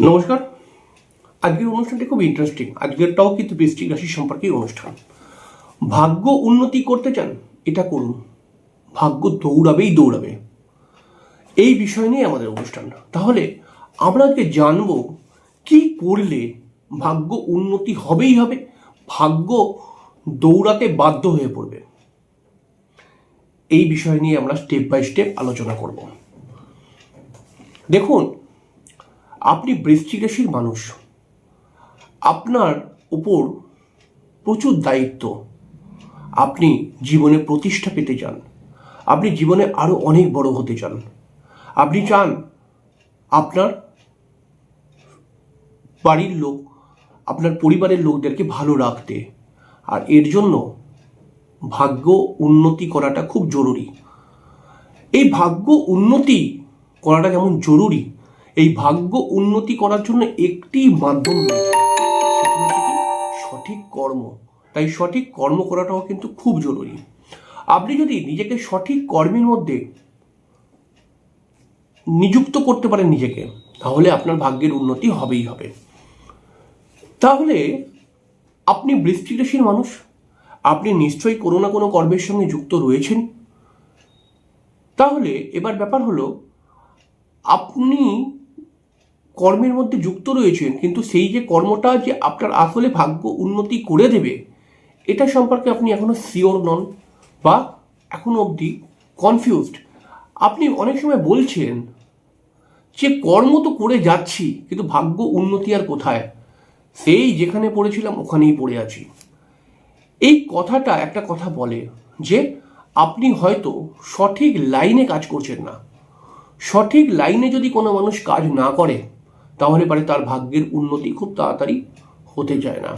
নমস্কার। আজকের অনুষ্ঠানটি খুব ইন্টারেস্টিং আজকেরটাও কিন্তু বৃষ্টিক রাশি সম্পর্কে অনুষ্ঠান। ভাগ্য উন্নতি করতে চান, এটা করুন। ভাগ্য দৌড়াবেই দৌড়াবে। এই বিষয় নিয়ে আমাদের অনুষ্ঠান। তাহলে আমরা আজকে জানব, কি করলে ভাগ্য উন্নতি হবেই হবে? ভাগ্য দৌড়াতে বাধ্য হয়ে পড়বে। এই বিষয় নিয়ে আমরা স্টেপ বাই স্টেপ আলোচনা করব। দেখুন আপনি বৃশ্চিক রাশির মানুষ। আপনার উপর প্রচুর দায়িত্ব। আপনি জীবনে প্রতিষ্ঠা পেতে চান। আপনি জীবনে আরও অনেক বড় হতে চান। আপনি চান আপনার বাড়ির লোক, আপনার পরিবারের লোকদেরকে ভালো রাখতে। আর এর জন্য ভাগ্য উন্নতি করাটা খুব জরুরি। এই ভাগ্য উন্নতি করাটা যেমন জরুরি এই ভাগ্য উন্নতি করার জন্য একটি মাধ্যম রয়েছে? সঠিক কর্ম। তাই সঠিক কর্ম করাটাও কিন্তু খুব জরুরি। আপনি যদি নিজেকে সঠিক কর্মের মধ্যে নিযুক্ত করতে পারেন নিজেকে, তাহলে আপনার ভাগ্যের উন্নতি হবেই হবে। তাহলে আপনি বৃষ্টি রাশির মানুষ। আপনি নিশ্চয়ই কোনো না কোনো কর্মের সঙ্গে যুক্ত রয়েছেন। তাহলে এবার ব্যাপার হলো, আপনি কর্মের মধ্যে যুক্ত রয়েছেন, কিন্তু সেই যে কর্মটা যে আপনার আসলে ভাগ্য উন্নতি করে দেবে, এটা সম্পর্কে আপনি এখনও শিওর নন বা এখনও অবধি কনফিউজড আপনি অনেক সময় বলছেন যে কর্ম তো করে যাচ্ছি, কিন্তু ভাগ্য উন্নতি আর কোথায়? সেই যেখানে পড়েছিলাম ওখানেই পড়ে আছি। এই কথাটা একটা কথা বলে যে আপনি হয়তো সঠিক লাইনে কাজ করছেন না। সঠিক লাইনে যদি কোনো মানুষ কাজ না করে তাহলে পারে তার ভাগ্যের উন্নতি খুব তাড়াতাড়ি হতে যায় না।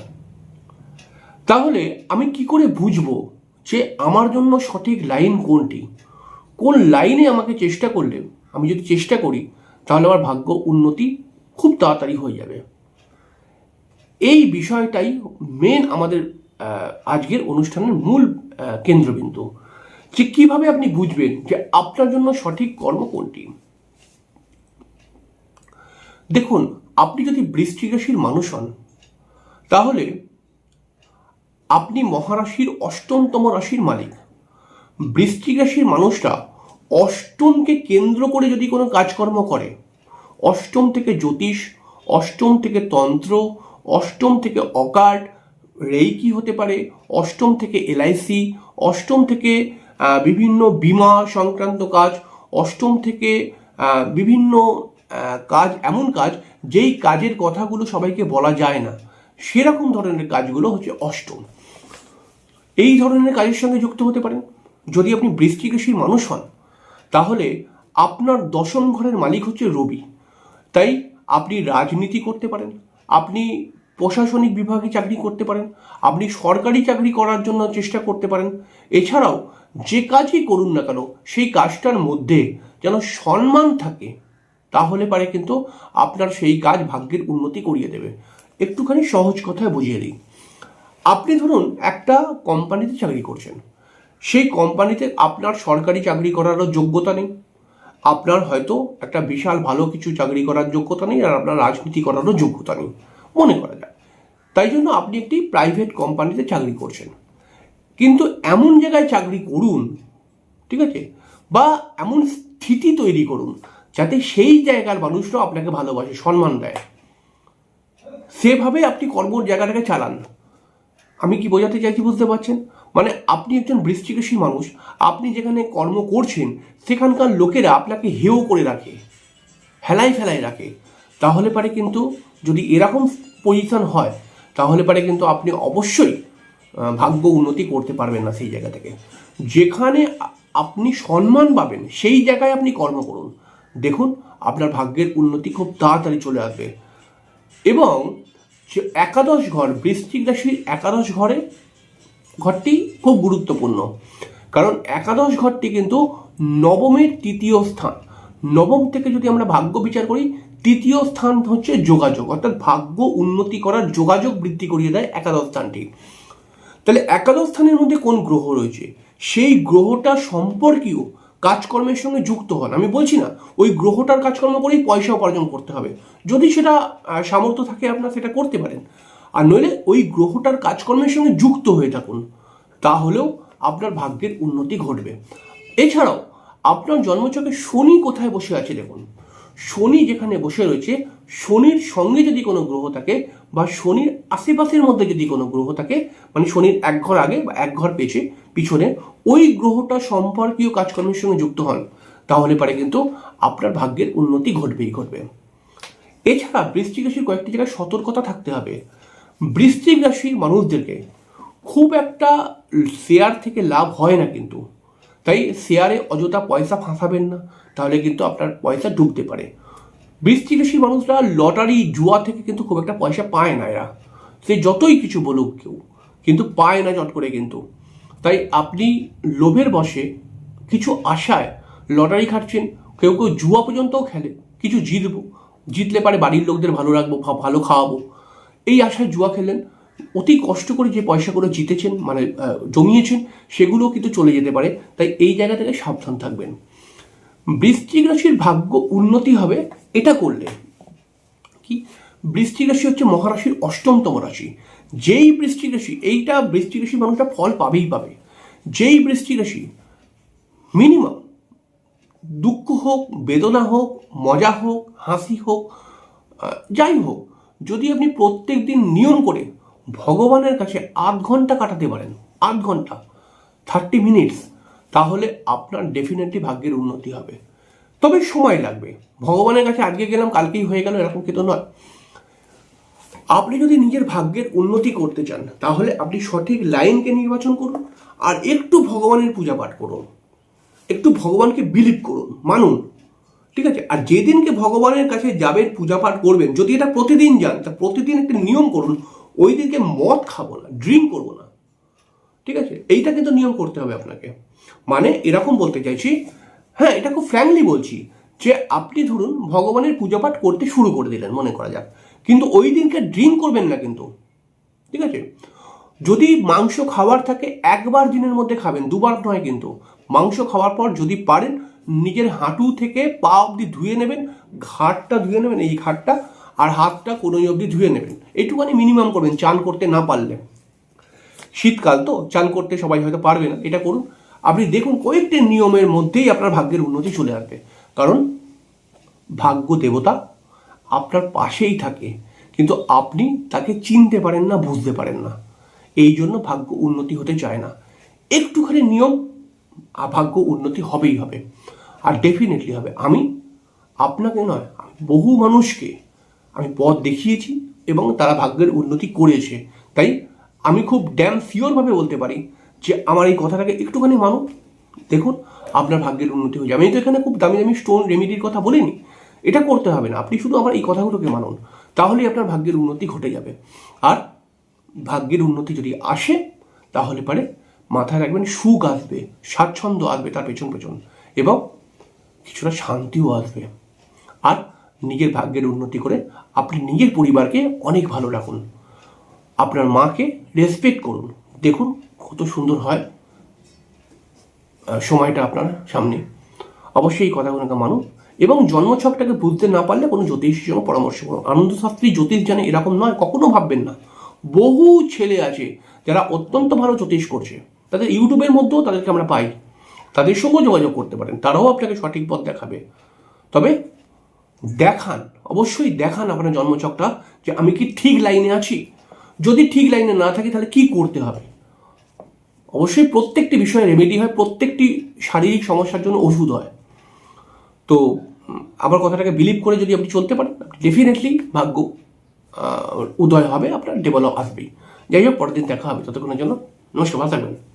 তাহলে আমি কি করে বুঝব যে আমার জন্য সঠিক লাইন কোনটি? কোন লাইনে আমাকে চেষ্টা করলে, আমি যদি চেষ্টা করি, তাহলে আমার ভাগ্য উন্নতি খুব তাড়াতাড়ি হয়ে যাবে। এই বিষয়টাই মেন আমাদের আজকের অনুষ্ঠানের মূল কেন্দ্রবিন্দু। যে কীভাবে আপনি বুঝবেন যে আপনার জন্য সঠিক কর্ম কোনটি? দেখুন, আপনি যদি বৃষ্টি রাশির মানুষ হন, তাহলে আপনি মহারাশির অষ্টমতম রাশির মালিক। বৃশ্চিক রাশির মানুষরা অষ্টমকে কেন্দ্র করে যদি কোনো কাজকর্ম করে, অষ্টম থেকে জ্যোতিষ, অষ্টম থেকে তন্ত্র, অষ্টম থেকে অকার্ট রেইকি হতে পারে, অষ্টম থেকে এলআইসি অষ্টম থেকে বিভিন্ন বিমা সংক্রান্ত কাজ, অষ্টম থেকে বিভিন্ন কাজ, এমন কাজ যেই কাজের কথাগুলো সবাইকে বলা যায় না। সেরকম ধরনের কাজগুলো হচ্ছে অষ্টম। এই ধরনের কাজের সঙ্গে যুক্ত হতে পারেন। যদি আপনি বৃষ্টিক রাশির মানুষ হন, তাহলে আপনার দশম ঘরের মালিক হচ্ছে রবি। তাই আপনি রাজনীতি করতে পারেন, আপনি প্রশাসনিক বিভাগে চাকরি করতে পারেন, আপনি সরকারি চাকরি করার জন্য চেষ্টা করতে পারেন। এছাড়াও যে কাজই করুন না কেন, সেই কাজটার মধ্যে যেন সম্মান থাকে তাহলে পারে কিন্তু আপনার সেই কাজ ভাগ্যের উন্নতি করিয়ে দেবে। একটুখানি সহজ কথায় বুঝিয়ে দিই। আপনি ধরুন একটা কোম্পানিতে চাকরি করছেন। সেই কোম্পানিতে আপনার সরকারি চাকরি করারও যোগ্যতা নেই। আপনার হয়তো একটা বিশাল ভালো কিছু চাকরি করার যোগ্যতা নেই আর আপনার রাজনীতি করারও যোগ্যতা নেই। মনে করা যায়। তাই জন্য আপনি একটি প্রাইভেট কোম্পানিতে চাকরি করছেন। কিন্তু এমন জায়গায় চাকরি করুন, ঠিক আছে? বা এমন স্থিতি তৈরি করুন যাতে সেই জায়গার মানুষরাও আপনাকে ভালোবাসে, সম্মান দেয়। সেভাবে আপনি কর্মর জায়গাটাকে চালান। আমি কি বোঝাতে চাইছি বুঝতে পারছেন? মানে আপনি একজন বৃষ্টিকেশী মানুষ, আপনি যেখানে কর্ম করছেন, সেখানকার লোকেরা আপনাকে হেও করে রাখে, হেলাই ফেলাই রাখে। তাহলে পারে কিন্তু যদি এরকম পজিশন হয়, তাহলে পারে কিন্তু আপনি অবশ্যই ভাগ্য উন্নতি করতে পারবেন না সেই জায়গা থেকে। যেখানে আপনি সম্মান পাবেন, সেই জায়গায় আপনি কর্ম করুন। দেখুন, আপনার ভাগ্যের উন্নতি খুব তাড়াতাড়ি চলে আসবে। এবং যে একাদশ ঘর, বৃশ্চিক রাশির একাদশ ঘরে, ঘরটি খুব গুরুত্বপূর্ণ। কারণ একাদশ ঘরটি কিন্তু নবমের তৃতীয় স্থান। নবম থেকে যদি আমরা ভাগ্য বিচার করি, তৃতীয় স্থান হচ্ছে যোগাযোগ। অর্থাৎ ভাগ্য উন্নতি করার যোগাযোগ বৃদ্ধি করিয়ে দেয় একাদশ স্থানটি। তাহলে একাদশ স্থানের মধ্যে কোন গ্রহ রয়েছে? সেই গ্রহটা সম্পর্কীয় কাজকর্মের সঙ্গে যুক্ত হন। আমি বলছি না, ওই গ্রহটার কাজকর্ম করেই পয়সা উপার্জন করতে হবে। যদি সেটা সামর্থ্য থাকে, আপনার সেটা করতে পারেন। আর নইলে ওই গ্রহটার কাজকর্মের সঙ্গে যুক্ত হয়ে থাকুন। তাহলেও আপনার ভাগ্যের উন্নতি ঘটবে। এছাড়াও, আপনার জন্মচকে শনি কোথায় বসে আছে দেখুন। শনি যেখানে বসে রয়েছে, শনির সঙ্গে যদি কোনো গ্রহ থাকে বা শনির আশেপাশের মধ্যে যদি কোনো গ্রহ থাকে মানে শনির এক ঘর আগে বা এক ঘর পেছে পিছনে, ওই গ্রহটা সম্পর্কীয় কাজকর্মের সঙ্গে যুক্ত হন, তাহলে পারে কিন্তু আপনার ভাগ্যের উন্নতি ঘটবেই ঘটবে। এছাড়া বৃশ্চিক রাশির কয়েকটি জায়গায় সতর্কতা থাকতে হবে। বৃশ্চিক রাশির মানুষদেরকে খুব একটা শেয়ার থেকে লাভ হয় না কিন্তু। তাই শেয়ারে অযথা পয়সা ফাঁসাবেন না, তাহলে কিন্তু আপনার পয়সা ডুবতে পারে। বৃষ্টি বেশি মানুষরা লটারি, জুয়া থেকে কিন্তু খুব একটা পয়সা পায় না এরা। সে যতই কিছু বলুক কেউ, কিন্তু পায় না চট করে কিন্তু। তাই আপনি লোভের বসে কিছু আশায় লটারি খাটছেন, কেউ কেউ জুয়া পর্যন্তও খেলে, কিছু জিতবো। জিতলে পারে বাড়ির লোকদের ভালো রাখব ভালো খাওয়াবো। এই আশায় জুয়া খেলেন অতি কষ্ট করে যে পয়সাগুলো জিতেছেন মানে জমিয়েছেন সেগুলো কিন্তু চলে যেতে পারে। তাই এই জায়গা থেকে সাবধান থাকবেন। বৃশ্চিক রাশির ভাগ্য উন্নতি হবে এটা করলে। কি? বৃশ্চিক রাশি হচ্ছে মহারাশির অষ্টমতম রাশি। যেই বৃশ্চিক রাশি, এইটা বৃশ্চিক রাশির মানুষটা ফল পাবেই পাবে। যেই বৃশ্চিক রাশি মিনিমাম দুঃখ হোক, বেদনা হোক, মজা হোক, হাসি হোক যাই হোক, যদি আপনি প্রত্যেক দিন নিয়ম করে ভগবানের কাছে আধ ঘণ্টা কাটাতে পারেন, আধ ঘণ্টা থার্টি মিনিটস তাহলে আপনার ডেফিনেটলি ভাগ্যের উন্নতি হবে। তবে সময় লাগবে। ভগবানের কাছে আজকে গেলাম, কালকেই হয়ে গেল, এরকম কিন্তু নয়। আপনি যদি নিজের ভাগ্যের উন্নতি করতে চান, তাহলে আপনি সঠিক লাইনকে নির্বাচন করুন আর একটু ভগবানের পূজা পাঠ করুন। একটু ভগবানকে বিলিভ করুন, মানুন। ঠিক আছে? আর যেদিনকে ভগবানের কাছে যাবেন, পূজা পাঠ করবেন, যদি এটা প্রতিদিন যান, তা প্রতিদিন একটা নিয়ম করুন ওই দিনকে মদ খাব না ড্রিঙ্ক করব না। ঠিক আছে? এইটা কিন্তু নিয়ম করতে হবে আপনাকে। মানে এরকম বলতে চাইছি হ্যাঁ এটা খুব ফ্র্যাঙ্কলি বলছি যে আপনি ধরুন ভগবানের পূজা পাঠ করতে শুরু করে দিলেন, মনে করা যাক। কিন্তু ওই দিনকে ড্রিঙ্ক করবেন না কিন্তু। ঠিক আছে? যদি মাংস খাওয়ার থাকে, একবার দিনের মধ্যে খাবেন, দুবার নয় কিন্তু। মাংস খাওয়ার পর যদি পারেন, নিজের হাঁটু থেকে পা অবধি ধুয়ে নেবেন, ঘাটটা ধুয়ে নেবেন, এই ঘাটটা আর হাতটা কোনো অবধি ধুয়ে নেবেন। এইটুখানি মিনিমাম করবেন, চান করতে না পারলে। শীতকাল তো, চান করতে সবাই হয়তো পারবে না। এটা করুন। আপনি দেখুন কয়েকটি নিয়মের মধ্যেই আপনার ভাগ্যের উন্নতি চলে আসবে। কারণ, ভাগ্য দেবতা আপনার পাশেই থাকে। কিন্তু আপনি তাকে চিনতে পারেন না, বুঝতে পারেন না। এই জন্য ভাগ্য উন্নতি হতে চায় না। একটুখানি নিয়ম ভাগ্য উন্নতি হবেই হবে। আর ডেফিনেটলি হবে। আমি আপনাকে নয় বহু মানুষকে আমি পথ দেখিয়েছি এবং তারা ভাগ্যের উন্নতি করেছে। তাই আমি খুব ড্যাম শিওরভাবে বলতে পারি যে আমার এই কথাটাকে একটুখানি মানুন দেখুন, আপনার ভাগ্যের উন্নতি হয়ে যাবে আমি তো এখানে খুব দামি দামি স্টোন রেমিডির কথা বলিনি। এটা করতে হবে না। আপনি শুধু আমার এই কথাগুলোকে মানুন। তাহলেই আপনার ভাগ্যের উন্নতি ঘটে যাবে। আর ভাগ্যের উন্নতি যদি আসে, তাহলে পারে মাথায় রাখবেন, সুখ আসবে, স্বাচ্ছন্দ্য আসবে তার পেছন পেছন। এবং কিছুটা শান্তিও আসবে। আর নিজের ভাগ্যের উন্নতি করে আপনি নিজের পরিবারকে অনেক ভালো রাখুন। আপনার মাকে রেসপেক্ট করুন। দেখুন কত সুন্দর হয় সময়টা আপনার সামনে। অবশ্যই এই কথাগুলোকে মানুন এবং জন্মছকটাকে বুঝতে না পারলে কোনো জ্যোতিষীর সঙ্গে পরামর্শ করুন। আনন্দ শাস্ত্রী জ্যোতিষ জানে এরকম নয়, কখনো ভাববেন না। বহু ছেলে আছে যারা অত্যন্ত ভালো জ্যোতিষ করছে। তাদের ইউটিউবের মধ্যেও তাদেরকে আমরা পাই। তাদের সঙ্গেও যোগাযোগ করতে পারেন। তারাও আপনাকে সঠিক পথ দেখাবে। তবে দেখান, অবশ্যই দেখান আপনার জন্মচকটা যে আমি কি ঠিক লাইনে আছি। যদি ঠিক লাইনে না থাকি তাহলে কি করতে হবে? অবশ্যই প্রত্যেকটি বিষয়ে রেমেডি হয়, প্রত্যেকটি শারীরিক সমস্যার জন্য ওষুধ হয়। তো আমার কথাটাকে বিলিভ করে যদি আপনি চলতে পারেন ডেফিনেটলি ভাগ্য উদয় হবে, আপনার ডেভেলপ আসবেই। যাই হোক, পরের দিন দেখা হবে। ততক্ষণের জন্য নমস্কার, ভালো থাকবেন।